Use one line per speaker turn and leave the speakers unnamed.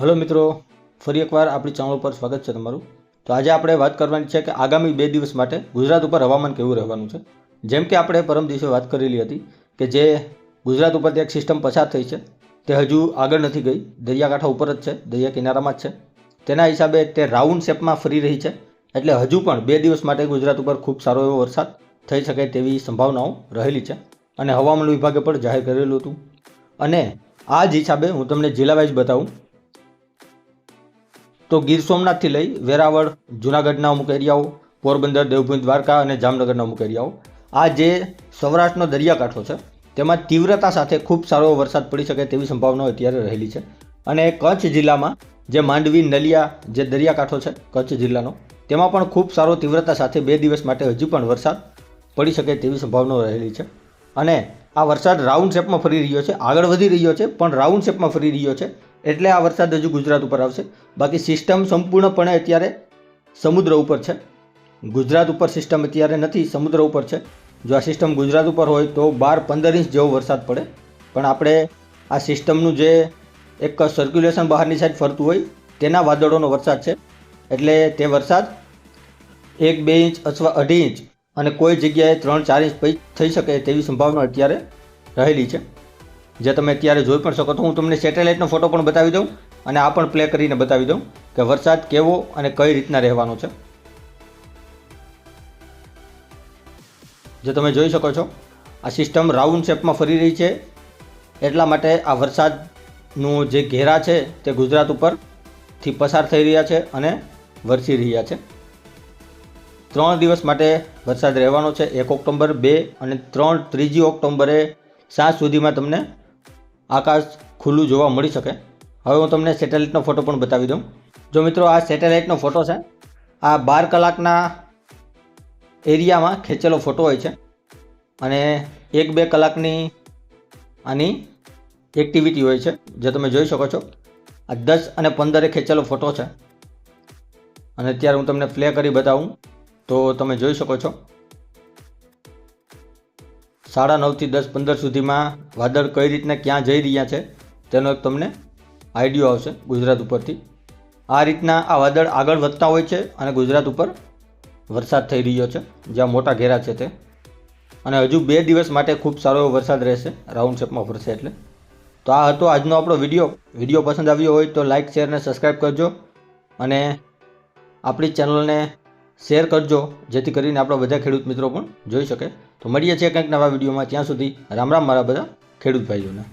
Hello મિત્રો, ફરી એકવાર આપણી ચેનલ પર સ્વાગત છે તમારું. તો આજે આપણે વાત કરવાની છે કે આગામી બે દિવસ માટે ગુજરાત ઉપર હવામાન કેવું રહેવાનું છે. જેમ કે આપણે પરમ દિવસે વાત કરેલી હતી કે જે ગુજરાત ઉપરથી એક સિસ્ટમ પસાર થઈ છે, તે હજુ આગળ નથી ગઈ. દરિયાકાંઠા ઉપર જ છે, દરિયા કિનારામાં જ છે. તેના હિસાબે તે રાઉન્ડ શેપમાં ફરી રહી છે. એટલે હજુ પણ બે દિવસ માટે ગુજરાત ઉપર ખૂબ સારો એવો વરસાદ થઈ શકે તેવી સંભાવનાઓ રહેલી છે અને હવામાન વિભાગે પણ જાહેર કરેલું હતું. અને આ જ હિસાબે હું તમને જિલ્લા વાઇઝ બતાવું તો ગીર સોમનાથથી લઈ વેરાવળ, જૂનાગઢના અમુક એરિયાઓ, પોરબંદર, દેવભૂમિ, દ્વારકા અને જામનગરના અમુક એરિયાઓ. આ જે સૌરાષ્ટ્રનો દરિયાકાંઠો છે, તેમાં તીવ્રતા સાથે ખૂબ સારો વરસાદ પડી શકે તેવી સંભાવનાઓ અત્યારે રહેલી છે. અને કચ્છ જિલ્લામાં જે માંડવી, નલિયા જે દરિયાકાંઠો છે, કચ્છ જિલ્લાનો, તેમાં પણ ખૂબ સારો તીવ્રતા સાથે બે દિવસ માટે હજી પણ વરસાદ પડી શકે તેવી સંભાવનાઓ રહેલી છે. અને આ વરસાદ રાઉન્ડ શેપમાં ફરી રહ્યો છે. આગળ વધી રહ્યો છે, પણ રાઉન્ડ શેપમાં ફરી રહ્યો છે. એટલે આ વરસાદ હજુ ગુજરાત ઉપર આવશે. બાકી સિસ્ટમ સંપૂર્ણપણે અત્યારે સમુદ્ર ઉપર છે. ગુજરાત ઉપર સિસ્ટમ અત્યારે નથી, સમુદ્ર ઉપર છે. જો આ સિસ્ટમ ગુજરાત ઉપર હોય તો બાર પંદર ઇંચ જેવો વરસાદ પડે. પણ આપણે આ સિસ્ટમનું જે એક સર્ક્યુલેશન બહારની સાઈડ ફરતું હોય, તેના વાદળોનો વરસાદ છે. એટલે તે વરસાદ એક બે ઇંચ અથવા અઢી ઇંચ અને કોઈ જગ્યાએ ત્રણ, ચાર ઇંચ થઈ શકે તેવી સંભાવના અત્યારે રહેલી છે. જે તમે અત્યારે જોઈ પણ શકો તો હું તમને સેટેલાઇટનો ફોટો પણ બતાવી દઉં અને આ પણ પ્લે કરીને બતાવી દઉં કે વરસાદ કેવો અને કઈ રીતના રહેવાનો છે. જે તમે જોઈ શકો છો, આ સિસ્ટમ રાઉન્ડ શેપમાં ફરી રહી છે. એટલા માટે આ વરસાદનું જે ઘેરા છે તે ગુજરાત ઉપરથી પસાર થઈ રહ્યા છે અને વરસી રહ્યા છે. ત્રણ દિવસ માટે વરસાદ રહેવાનો છે, એક ઓક્ટોબર, બે અને ત્રણ, ત્રીજી ઓક્ટોબરે સાંજ સુધીમાં તમને આકાશ ખુલ્લું જોવા મળી શકે. હવે હું તમને સેટેલાઇટનો ફોટો પણ બતાવી દઉં. જો મિત્રો, આ સેટેલાઇટનો ફોટો છે, આ બાર કલાકના એરિયામાં ખેંચેલો ફોટો હોય છે અને એક, બે કલાકની આની એક્ટિવિટી હોય છે, જે તમે જોઈ શકો છો. આ દસ અને પંદરે ખેંચેલો ફોટો છે. અને અત્યારે હું તમને પ્લે કરી બતાવું. તો તમે જોઈ શકો છો. સાડા નવથી દસ પંદર સુધીમાં વાદળ કઈ રીતના ક્યાં જઈ રહ્યા છે, તેનો એક તમને આઈડિયો આવશે ગુજરાત ઉપરથી. આ રીતના આ વાદળ આગળ વધતા હોય છે અને ગુજરાત ઉપર વરસાદ થઈ રહ્યો છે, જ્યાં મોટા ઘેરા છે તે. અને હજુ બે દિવસ માટે ખૂબ સારો એવો વરસાદ રહેશે રાઉન્ડ શેપમાં ફરશે એટલે. તો આ હતો આજનો આપણો વીડિયો. વીડિયો પસંદ આવ્યો હોય તો લાઇક શેર અને સબસ્ક્રાઈબ કરજો. અને આપણી ચેનલને શેર કરજો, જેથી કરીને આપણા બધા ખેડૂત મિત્રો પણ જોઈ શકે. તો મળીએ છીએ કંઈક નવા વિડીયોમાં. ત્યાં સુધી રામ રામ મારા બધા ખેડૂત ભાઈઓને